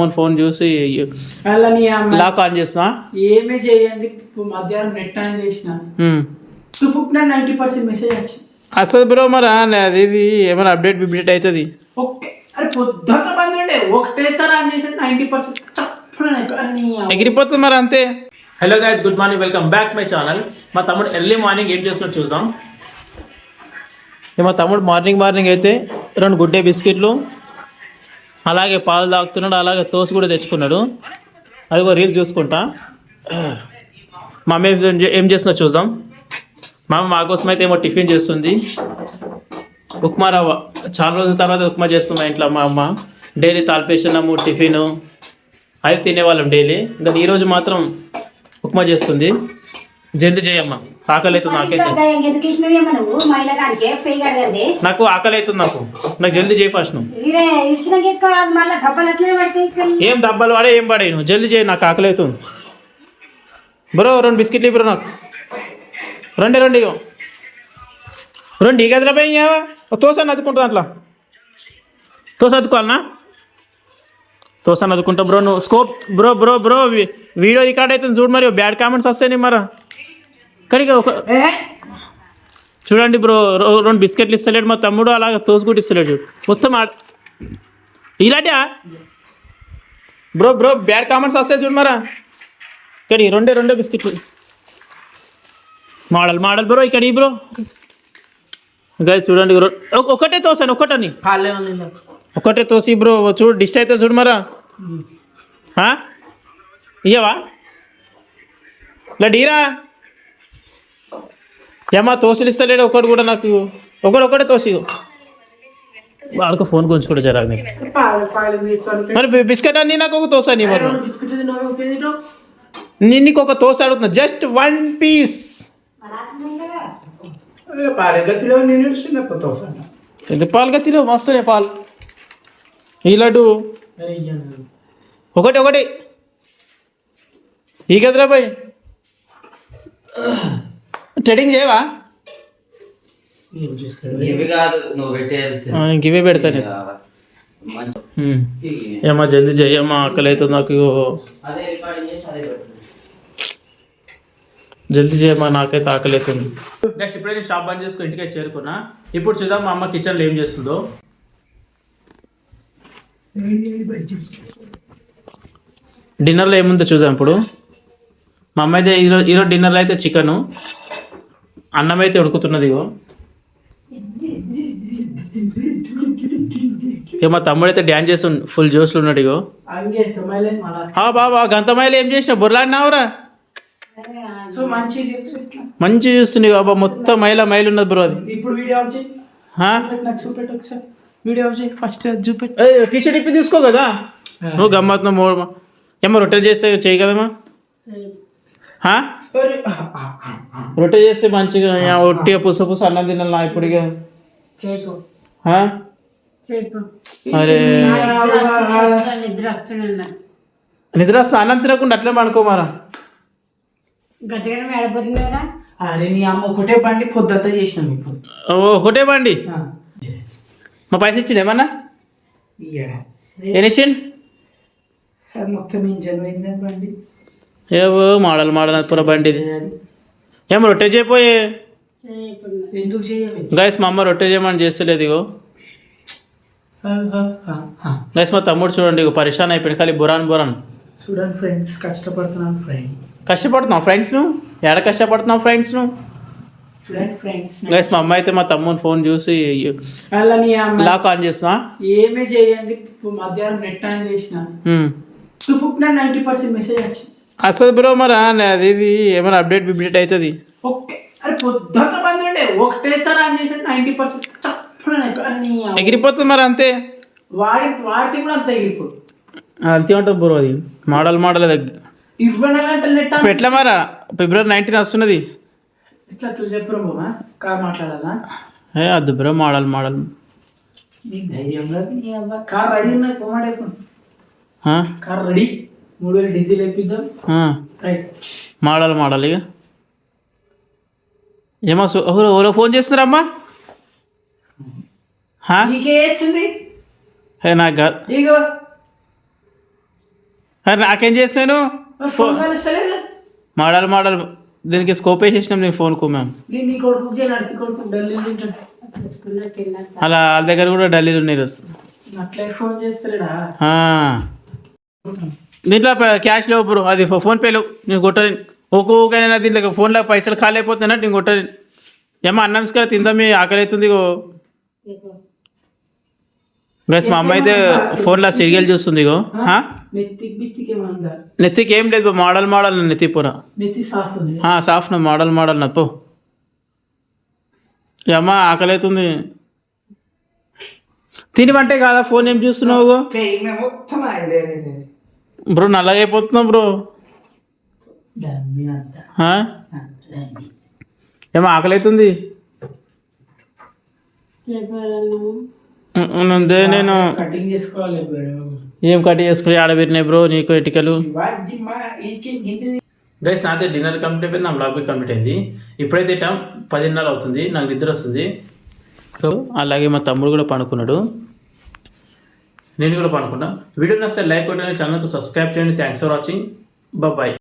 Phone phone చూసి lock on చేస్తున్నా ఏమీ చేయండి మధ్యాహ్నం నెట్ ఆన్ చేసిన. నైంటీ పర్సెంట్ మెసేజ్ వచ్చింది అసలు బ్రో మరి అది ఇది ఏమైనా అప్డేట్ బిప్డేట్ అవుతుంది ఒకే అరే పొద్దుంత మంది ఉండే. ఒకటేసారి ఆన్ చేసిన నైంటీ పర్సెంట్ ఎగిరిపోతుంది మరి అంతే. Hello guys good morning welcome back my channel మా తమ్ముడు ఎర్లీ మార్నింగ్ ఏం చేస్తున్నా చూద్దాం. మా తమ్ముడు మార్నింగ్ మార్నింగ్ అయితే రెండు గుడ్డే బిస్కెట్లు అలాగే పాలు తాగుతున్నాడు అలాగే తోసు కూడా తెచ్చుకున్నాడు. అది కూడా రీల్స్ చూసుకుంటా. మా అమ్మ ఏం చే- చేస్తుందో చూద్దాం. మా అమ్మ మా కోసం అయితే ఏమో టిఫిన్ చేస్తుంది. ఉప్మా రవ్వ. చాలా రోజుల తర్వాత ఉప్మా చేస్తుంది మా ఇంట్లో మా అమ్మ. డైలీ తాల్పేసినాము టిఫిన్. అది తినేవాళ్ళం డైలీ. ఇంకా ఈరోజు మాత్రం ఉప్మా చేస్తుంది. జల్దీ చేయమ్మా. ఆకలి అవుతుంది కడగండి. నాకు ఆకలి అవుతుంది నాకు. నాకు జల్దీ చేయి ఫస్ట్ నువ్వు. ఏం దెబ్బలు వాడే ఏం పడే నువ్వు? జల్దీ చేయి నాకు ఆకలి అవుతుంది బ్రో రెండు బిస్కెట్లు బ్రో నాకు. రండి రండి ఇగో. రెండు ఈ గదిలో పోయి తోసాను అదుకుంటుంది అట్లా తోస అదుకోవాలనా తోసాను అదుకుంటా బ్రో నువ్వు. Scope bro bro bro video record అవుతుంది చూడు మరి. బ్యాడ్ కామెంట్స్ వస్తాయి మరి. కానీ ఇక ఒక చూడండి బ్రో రో- రెండు బిస్కెట్లు ఇస్తలేడు మా తమ్ముడు అలాగే తోసుకుంటూ ఇస్తలేడు చూడు. మొత్తం ఆ- ఇలాంటియా? బ్రో బ్రో బ్యాడ్ కామెంట్స్ వస్తాయి చూడు మరా. ఇక్కడ ఈ రెండే రెండే బిస్కెట్లు. మోడల్ మోడల్ బ్రో ఇక్కడ ఈ బ్రో. గైస్ చూడండి రొ- ఒక- ఒకటే తోసాను ఒకటని. కాలే ఒకటే తోసి బ్రో చూడు డిస్ట్ అయితే చూడు మరా. ఆ? ఇయ్యవా? ఇలా డీరా ఏమా తోసిలిస్తలేడు? ఒకడు ఒకటి కూడా నాకు ఒకటి ఒకటే తోసి వాడికి ఫోన్ గురించి కూడా జరగదు మరి బిస్కెట్ అన్ని నాకు ఒక తోసా నీ మరి ఒక నేను నీకు ఒక తోస అడుగుతున్నా. Just one piece. పాలు గతిలో ఇది మస్తున్నాయి పాలు. ఈ లడ్డు. ఒకటి ఒకటి. ఈ గదిరా పోయి. ట్రేడింగ్ చేయవా? ఇవి పెడతాను. ఏమ్మా జల్దీ చెయ్యమ్మా ఆకలి అవుతుంది నాకు జల్దీ చేయమ్మా నాకైతే ఆకలి అవుతుంది గైస్ ఇప్పుడే నేను షాప్ బంద్ చేసుకుని ఇంటికి చేరుకున్నా. ఇప్పుడు చూద్దాం మా అమ్మ కిచెన్లో ఏం చేస్తుందో. డిన్నర్లో ఏముందో చూద్దాం ఇప్పుడు. మా అమ్మ అయితే ఈరోజు ఈరోజు డిన్నర్లో అయితే చికెను అన్నం అయితే ఉడుకుతున్నది ఇగో. ఇక మా తమ్ముడు అయితే డ్యాన్స్ చేస్తుంది ఫుల్ జోష్లో ఉన్నాడు ఇగో. బాబా గంతమాయలు ఏం చేసినావు బుర్లాడినావురా. మంచి చూస్తుంది బాబా మొత్తం మైల మైలు ఉన్నది బ్రో అది. ఇప్పుడు వీడియో చేయి. ఫస్ట్ చూపెట్టు. ఏయ్, టీ షర్ట్ ఇప్పి తీసుకో కదా. నువ్వు గమ్మత్తున్నా మో ఏమో రొట్టె చేస్తే చేయి కదమ్మా రొట్టె చేస్తే మంచిగా ఒట్టిగా పుస పుస అన్నం తినాలా? చేయకు అరే. నిద్ర వస్తే అన్నం తినకుండా అట్లే పడుకోమారా అరే నీ అమ్మ ఒకటే బండి పొద్దుత చేసినాం ఇప్పుడు. ఓ ఒకటే బండి. మా పైసలు ఇచ్చింది ఏమన్నా? ఈయడ. ఏమి ఇచ్చింది? అది మొత్తం పోయింది బండి. ఏవో మోడల్ మోడల్ పూర బండి ఇది. ఏమో రొట్టె చేయపోయే? గైస్ మా అమ్మ రొట్టె చేయమని చేస్తలేదు ఇగో. గైస్ మా తమ్ముడు చూడండి ఇగో పరిశాన్ అయిపోయింది ఖాళీ బురాన్ బురాన్. చూడండి ఫ్రెండ్స్ కష్టపడుతున్నాను ఫ్రెండ్ కష్టపడుతున్నావు ఫ్రెండ్స్ నువ్వు? ఎక్కడ కష్టపడుతున్నావు ఫ్రెండ్స్ నువ్వు? ఫ్రెండ్స్ గైస్ మా అమ్మ అయితే మా తమ్ముని ఫోన్ చూసి నీ లాక్ ఆన్ చేస్తున్నా ఏమీ చేయండి మధ్యాహ్నం నెట్ ఆన్ చేసిన. ఉమ్. తుపుకున్న నైంటీ పర్సెంట్ మెసేజ్ వచ్చింది. అసలు బ్రో మరి అది ఇది ఏమైనా అప్డేట్ బిప్డేట్ అవుతుంది ఒకటేసారి ఆన్ నైంటీ పర్సెంట్ ఎగిరిపోతుంది మరి అంతే. వాడి వాడితే కూడా అంత ఎగిరిపోదు. అంతే ఉంటుంది బ్రో అది. మోడల్ మోడల్ ఇరవై గంటలు ఇప్పుడు ఎట్లా మరా? ఫిబ్రవరి నైన్టీన్ వస్తున్నది. ఇట్లా కార్ మాట్లాడాలా? ఏ అద్దు bro model model. Car ready ఉన్నది? కార్ రెడీ మూడు వేలు డీజిల్ వేపిద్దాం. ఆ. రైట్ మోడల్ మోడల్ ఇక ఏమో ఎవరో ఫోన్ చేస్తున్నారమ్మా? హా? నీకే కాదు. ఇగో నాకేం చేస్తాను మోడల్ మోడల్ దీనికి స్కోప్ వేసేసినాం నేను ఫోన్కు మేము అలా వాళ్ళ దగ్గర కూడా ఢిల్లీలో ఉన్నాయి ఈరోజు. దీంట్లో క్యాష్ లేవు బ్రో. అది ఫో- ఫోన్ పేలు నేను కొట్టని ఒక్కొక్కనైనా దీంట్లో ఫోన్లో పైసలు ఖాళీ అయిపోతున్నా నేను కొట్టని ఏమో అన్నం ఇసుక తిందా మీ ఆకలి అవుతుంది ఇగో. గైస్ మా అమ్మ అయితే ఫోన్లో సీరియల్ చూస్తుంది ఇగో. ఆ? నెత్తికి ఏం లేదు మోడల్ మోడల్ నెత్తి పూర. సాఫ్ మోడల్ మోడల్ నప్పు అమ్మ ఆకలి అవుతుంది తినివంటే కాదా ఫోన్ ఏం చూస్తున్నావు బ్రో నల్లగైపోతున్నావు బ్రో? ఏమో ఆకలి అవుతుంది నేను. కటింగ్ చేసుకోవాలి బ్రో ఏం కట్ చేసుకుని ఆడబెట్టినాయి బ్రో నీకు ఎటికలు? గైస్ నాతో డిన్నర్ కంప్లీట్ అయిపోయింది నా బ్లాగ్ కంప్లీట్ అయింది. ఇప్పుడైతే టైం పదిన్నర అవుతుంది నాకు నిద్ర వస్తుంది. సో, అలాగే మా తమ్ముడు కూడా పడుకున్నాడు. నేను కూడా పడుకున్నా వీడియో నచ్చితే లైక్ కొట్టండి ఛానల్కి సబ్స్క్రైబ్ చేయండి. Thanks for watching bye